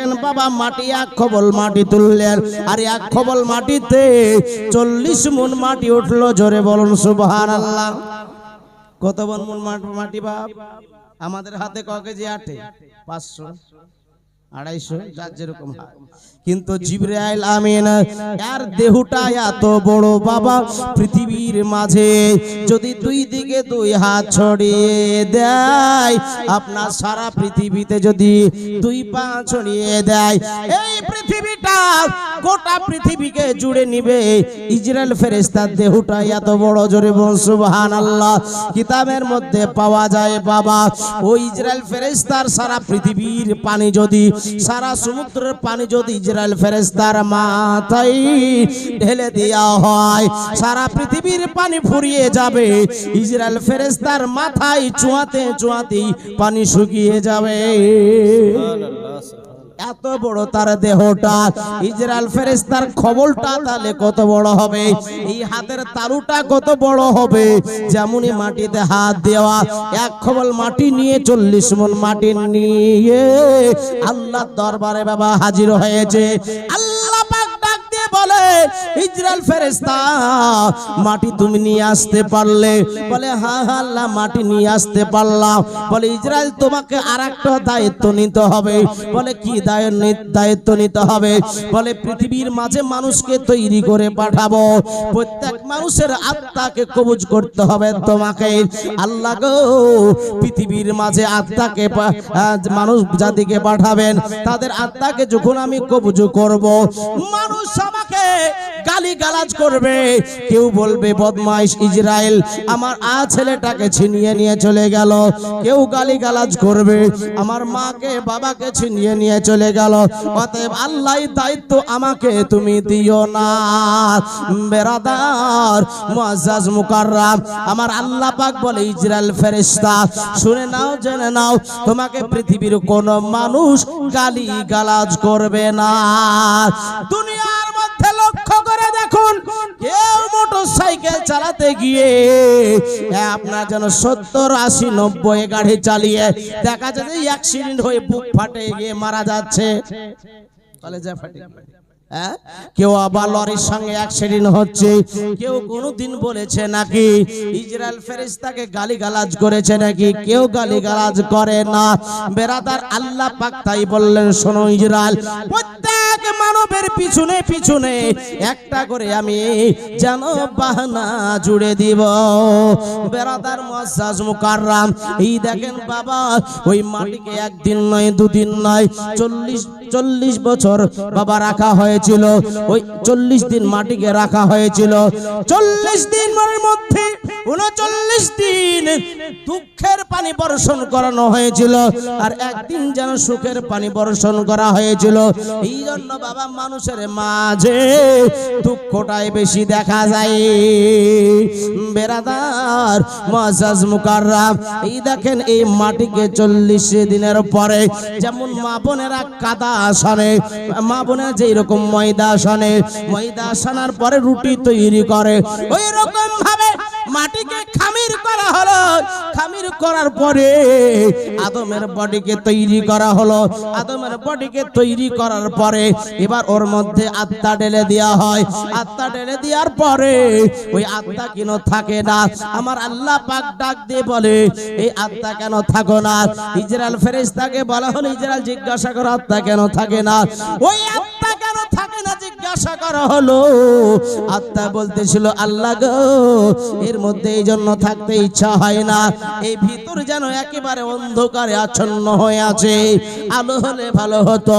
দেখেন বাবা মাটি, এক খবল মাটি তুললেন। আর এক খবল মাটিতে চল্লিশ মন মাটি উঠল, জোরে বলুন সুবহান আল্লাহ কত মন মাটি বাপ? আমাদের হাতে ক কেজি আটে? পাঁচশো। আড়াইশো যার যেরকম কিন্তু জিব্রাইল আমিন এর দেহটা এত বড় বাবা পৃথিবীর মাঝে যদি দুই দিকে দুই হাত ছড়িয়ে দেয় আপনার সারা পৃথিবীতে যদি দুই পা ছড়িয়ে দেয় এই পৃথিবীটা গোটা পৃথিবীকে জুড়ে নিবে। ইসরায়েল ফেরেস্তার দেহটা এত বড় জোরে বল সুবহান আল্লাহ কিতাবের মধ্যে পাওয়া যায় বাবা ওই ইসরায়েল ফেরেস্তার সারা পৃথিবীর পানি যদি সারা সমুদ্রের পানি যদি ইসরায়েল ফেরেস্তার মাথায় ঢেলে দেওয়া হয় সারা পৃথিবীর পানি ফুরিয়ে যাবে। ইসরায়েল ফেরেস্তার মাথায় চুয়াতে চুয়াতেই পানি শুকিয়ে যাবে। এত বড় তার দেহটা? ইসরায়েল ফেরেস্তার খবলটা তাহলে কত বড় হবে? এই হাতের তালুটা কত বড় হবে? যেমনই মাটিতে হাত দেওয়া, এক খবল মাটি নিয়ে চল্লিশ মন মাটি নিয়ে আল্লাহ দরবারে বাবা হাজির হয়েছে। আল্লাহ ডাক দিয়ে বলে ইসরায়েল ফেরেস্তা মাটি তুমি নিয়ে আসতে পারলে। বলে হ্যাঁ হ্যাঁ আল্লাহ, মাটি নিয়ে আসতে পারলাম। বলে ইসরায়েল তোমাকে আর একটা দায়িত্ব নিতে হবে। বলে, কি দায়িত্ব নিতে হবে? বলে, পৃথিবীর মাঝে মানুষকে তৈরি করে পাঠাবো। প্রত্যেক মানুষের আত্মাকে কবুজ করতে হবে তোমাকে। আল্লাহ গো, পৃথিবীর মাঝে আত্মাকে মানুষ জাতিকে পাঠাবেন। তাদের আত্মাকে যখন আমি কবুজ করব, মানুষ আমাকে গালি গালাজ করবে। কেউ বলবে, বদমাইশ ইসরায়েল, আমার আ ছেলেটাকে ছিনিয়ে নিয়ে চলে গেল। কেউ গালি গালাজ করবে, আমার মাকে, বাবাকে ছিনিয়ে নিয়ে চলে গেল। অতএব আল্লাহ দায়িত্ব আমাকে, তুমি দিও না। বেরাদার, মুআজ্জাজ মুকাররাম, আমার আল্লাহ পাক বলে, ইসরায়েল ফেরেশতা, শুনে নাও, জেনে নাও, তোমাকে পৃথিবীর কোন মানুষ গালি গালাজ করবে না। দুনিয়ার সাইকেল চালাতে গিয়ে আপনার যেন সত্তর, আশি, নব্বই গাড়ি চালিয়ে, দেখা যায় যে অ্যাক্সিডেন্ট হয়ে বুক ফাটে গিয়ে মারা যাচ্ছে? কেউ আবার লরির সঙ্গে অ্যাক্সিডেন্ট হচ্ছে, কেউ কোনোদিন বলেছে নাকি ইসরায়েল ফেরেশতাকে গালি গালাজ করেছে নাকি, কেউ গালি গালাজ করে না বেরাদার আল্লাহ পাক তাই বললেন, শোনো ইসরায়েল, প্রত্যেক মানবের পিছনে পিছনে একটা করে আমি যেন বাহানা জুড়ে দিব। বেরাদার মুআজ্জাজ মুকাররাম, এই দেখেন বাবা, ওই মাটিকে একদিন নয়, দুদিন নয়, চল্লিশ চল্লিশ বছর বাবা রাখা হয়েছিল। ওই চল্লিশ দিন মাটিকে রাখা হয়েছিল। চল্লিশ দিনের মধ্যে, উনচল্লিশ দিন দুঃখের পানি বর্ষণ করানো হয়েছিল। আর একদিন যেন সুখের পানি বর্ষণ করা হয়েছিল। এই জন্য বাবা মানুষের মাঝে দুঃখটাই বেশি দেখা যায়। বেরাদার মাজাজ মুকাররাম, এই দেখেন এই মাটিকে চল্লিশ দিনের পরে যেমন মা বোনেরা কাদা আসনে, মা বোনেরা যেই রকম ময়দা আসনে, ময়দা আসানার পরে রুটি তৈরি করে। ওই রকম ভাবে মাটিকে হলো খামির করার পরে আদমের বডিকে তৈরি করা হলো। আদমের বডিকে তৈরি করার পরে এবার ওর মধ্যে আত্মা ঢেলে দেওয়া হয়। আত্মা ঢেলে দেওয়ার পরে ওই আত্মা কেন থাকে না? আমার আল্লাহ পাক ডাক দিয়ে বলে, এই আত্মা কেন থাকো না? ইসরায়েল ফেরেশতাকে বলা হলো ইসরায়েল জিজ্ঞাসা করো, আত্মা কেন থাকে না? ওই আত্মা জিজ্ঞাসা করা হলো। আত্মা বলতেছিল, আল্লাহ গো, এর মধ্যে এই জন্য থাকতে ইচ্ছা হয় না। এই ভিতর যেন একেবারে অন্ধকারে আচ্ছন্ন হয়ে আছে। আলো হলে ভালো হতো।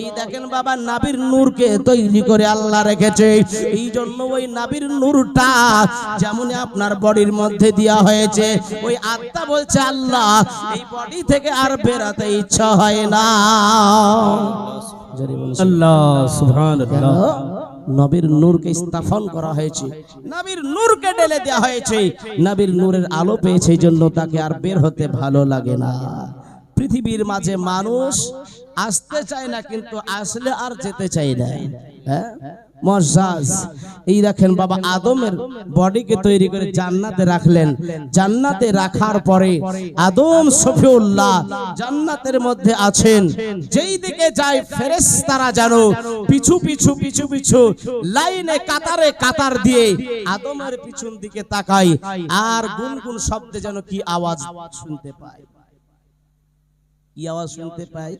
এই দেখেন বাবা, নাবির নূরকে তৈরি করে আল্লাহ রেখেছে। এই জন্য ওই নাবির নূরটা যেমন আপনার বডির মধ্যে দেওয়া হয়েছে, ওই আত্মা বলছে, আল্লাহ, এই বডি থেকে আর বেরাতে ইচ্ছা হয় না। আল্লাহ নবীর নূরকে স্থাপন করা হয়েছে। নবীর নূরকে ঢেলে দেওয়া হয়েছে। নবীর নূরের আলো পেয়েছে এই জন্য তাকে আর বের হতে ভালো লাগে না। পৃথিবীর মাঝে মানুষ আসতে চায় না কিন্তু আসলে আর যেতে চায় না। হ্যাঁ? এই দেখেন বাবা আদমের বডিকে তৈরি করে জান্নাতে রাখলেন। জান্নাতে রাখার পরে আদম সফিউল্লাহ জান্নাতের মধ্যে আছেন। যেই দিকে যায় ফেরেশতারা জানো পিছু পিছু পিছু পিছু লাইনে কাতারে কাতার দিয়ে আদমের পিছন দিকে তাকাই আর গুনগুন শব্দে যেন কি আওয়াজ শুনতে পায়। কি আওয়াজ শুনতে পায়?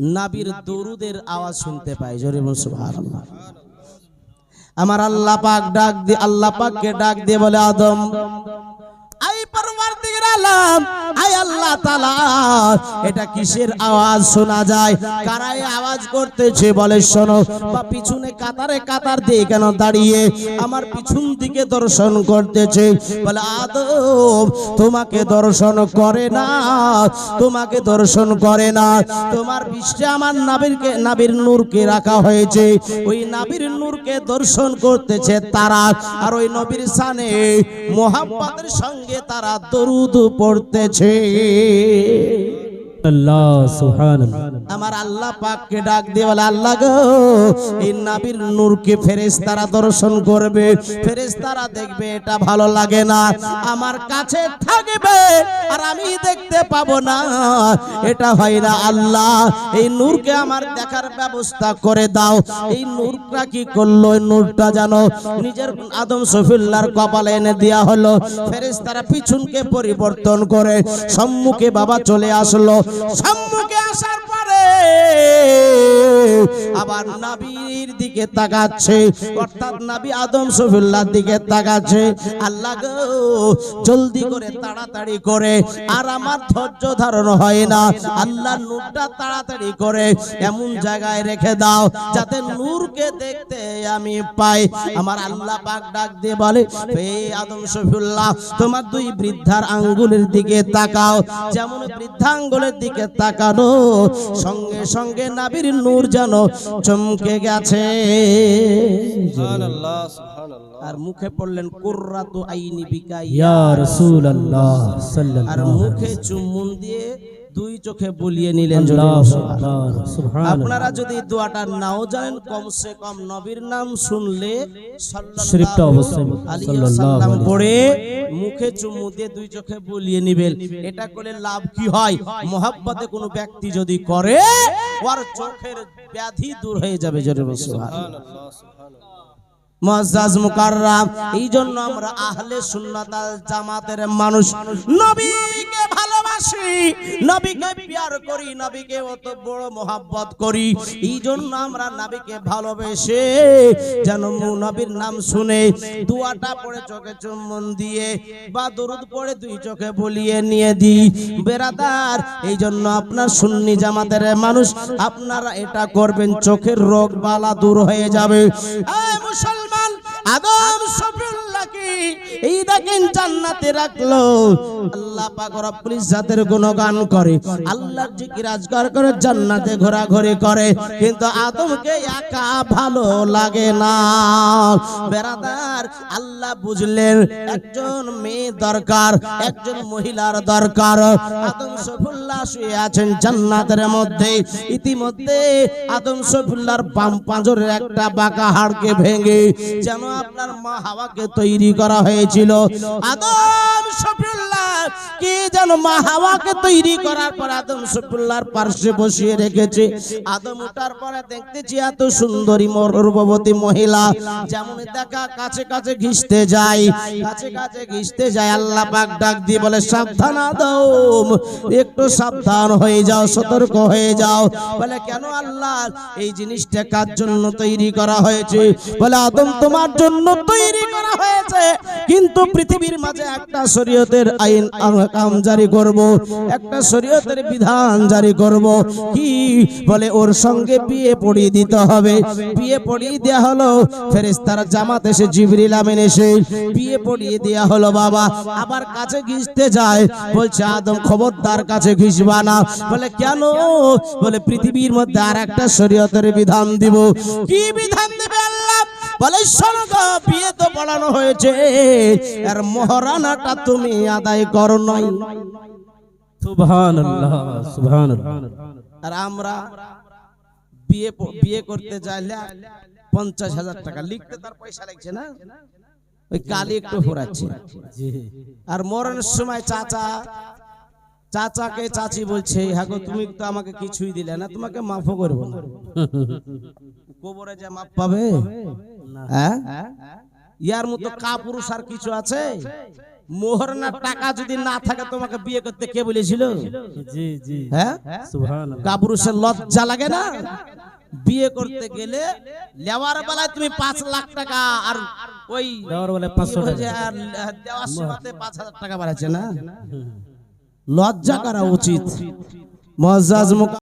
নাবির দরুদের আওয়াজ শুনতে পাই। জরিম সুবহানাল্লাহ। আমার আল্লাহ পাক ডাক দিয়ে আল্লাহ পাককে ডাক দিয়ে বলে, আদম আলম আই আল্লাহ এটা কিসের আওয়াজ শোনা যায়? আওয়াজ করতেছে, বলে শোনো, বা পিছনে কাতারে কাতার দিয়ে কেন দাঁড়িয়ে আমার পিছন দিকে দর্শন করতেছে? বলে আদম তোমাকে দর্শন করে না, তোমাকে দর্শন করে না। তোমার বিশ্বে আমার নাবিরকে, নাবির নূরকে রাখা হয়েছে। ওই নাবির নূরকে দর্শন করতেছে তারা, আর ওই নবীর সানে মোহাম্মদের সঙ্গে তারা দরুদ পড়তেছে। আল্লাহ সুবহানাল্লাহ। আমার আল্লাহ পাককে ডাক দিয়ে বলে, আল্লাহ গো, এই নাবির নূরকে ফেরেশতারা দর্শন করবে। ফেরেশতারা দেখবে এটা ভালো লাগে না। আমার কাছে থাকবে আর আমি দেখতে পাবো না। এটা হয় না আল্লাহ। এই নূরকে আমার দেখার ব্যবস্থা করে দাও। এই নূরটা কি করল? এই নূরটা জানো নিজের আদম সফিল্লার কপালে এনে দেয়া হলো। ফেরেশতারা পিছনকে পরিবর্তন করে সম্মুখে বাবা চলে আসলো। সম্মুখে আসার পরে আবার নাবির দিকে তাকাচ্ছে, অর্থাৎ নাবি আদম সফিল্লার দিকে তাকাচ্ছে। আল্লাহ গো, জলদি করে তাড়াতাড়ি করে, আর আমার ধৈর্য ধারণ হয় না। আল্লাহ নূরটা তাড়াতাড়ি করে, এমন জায়গায় রেখে দাও যাতে নূরকে দেখতে আমি পাই। আমার আল্লাহ পাক ডাক দিয়ে বলে, হে আদম সফিউল্লাহ, তোমার দুই বৃদ্ধার আঙ্গুলের দিকে তাকাও। যেমন বৃদ্ধা আঙ্গুলের দিকে তাকানো, সঙ্গে সঙ্গে সঙ্গে নাবির নূর যেন চমকে গেছে। আর মুখে পড়লেন কুর্রাতু আইনি বিকাই ইয়া রাসূলুল্লাহ আর মুখে চুমুন দিয়ে দুই চোখে বুলিয়ে নিলেন সুবহানাল্লাহ। আপনারা যদি দোয়াটা নাও জানেন কমসে কম নবীর নাম শুনলে পড়ে মুখে চুমু দিয়ে দুই চোখে বুলিয়ে নিবেন। এটা করলে লাভ কি হয়? মহাব্বতে কোনো ব্যক্তি যদি করে ওর চোখের ব্যাধি দূর হয়ে যাবে জোরে মুকাররাম এই জন্য আমরা আহলে সুন্নাত আল জামাতের মানুষ নবীকে ভালোবাসি নবীকে প্যার করি, নবীকে অত বড় মোহাব্বত করি। এই জন্য আমরা নবীকে ভালোবেসে যেন নবীর নাম শুনে দুয়াটা পড়ে চোখে চুম্বন দিয়ে বা দরুদ পড়ে দুই চোখে বলিয়ে নিয়ে দিই। বেরাদার এই জন্য আপনার সুন্নি জামাতের মানুষ, আপনারা এটা করবেন, চোখের রোগ বালা দূর হয়ে যাবে। মুসলমান, আদম সফিউল্লাহকে জান্নাতে রাখল। আল্লাহ করে। কিন্তু আদমকে একা ভালো লাগে না। বেরাদার, আল্লাহ বুঝলেন একজন মেয়ে দরকার, একজন মহিলার দরকার। আদম সফুল্লাহ শুয়ে আছেন জান্নাতের মধ্যে। ইতিমধ্যে আদম সফুল্লাহর বাম পাঁজরের একটা বাঁকা হাড়কে ভেঙে যেন আপনার মা হাওয়াকে তৈরি করা হয়েছিল আদম সফুল্লাহ কে যেন মা হাওয়াকে তৈরি করার পর আদম সফুল্লাহর পার্শ্বে বসিয়ে রেখেছে। আদম ওঠার পরে দেখতেছি এত সুন্দরী গর্ভবতী মহিলা, যেমন দেখা কাছে কাছে ঘিসতে যায়। কাছে কাছে ঘিসতে যায়, আল্লাহ পাক ডাক দিয়ে বলে, সাবধান আদম, একটু সাবধান হয়ে যাও, সতর্ক হয়ে যাও। বলে, কেন আল্লাহ, এই জিনিসটা কার জন্য তৈরি করা হয়েছে? বলে, আদম তোমার জন্য তৈরি করা হয়েছে। কিন্তু পৃথিবীর মাঝে একটা শরীয়তের আইন আহকাম জারি করব, একটা শরীয়তের বিধান জারি করব। কি? বলে ওর সঙ্গে বিয়ে পড়িয়ে দিতে হবে। বিয়ে পড়িয়ে দেয়া হলো, ফেরেশতারা জামাত এসে জিবরিল আমিন এসে বিয়ে পড়িয়ে দেয়া হলো, বাবা। আবার কাছে ঘিসতে যায়, বলছে, আদম খবরদার কাছে ঘিসবা না। বলে, কেন? বলে, পৃথিবীর মধ্যে আর একটা শরীয়তের বিধান দিব। কি বিধান দেবে? বলে শোনো বিয়ে তো পড়ানো হয়েছে। আর মহারানাটা তুমি আদায় করো নাই। সুবহানাল্লাহ সুবহানাল্লাহ। আর আমরা বিয়ে বিয়ে করতে চাইলে পঞ্চাশ হাজার টাকা লিখতে তার পয়সা লাগছে না? ওই কালি একটু ফোরাচ্ছে আর মরণের সময় চাচা চাচাকে চাচি বলছে হ্যাঁ গো, তুমি তো আমাকে কিছুই দিলে না তোমাকে মাফও করব না। কবরে যে মাপ পাবে? হ্যাঁ? ইয়ার মতো কাপুরুষ আর কিছু আছে? মোহর না টাকা যদি না থাকে তোমাকে বিয়ে করতে কে বলেছিল? হ্যাঁ? কাপুরুষের লজ্জা লাগে না? বিয়ে করতে গেলে লেওয়ার বেলায় তুমি পাঁচ লাখ টাকা আর ওই দেওয়ার বলে পাঁচশো টাকা। আর দেওয়ার পাঁচ হাজার টাকা বাড়াচ্ছে না? লজ্জা করা উচিত। মজাজ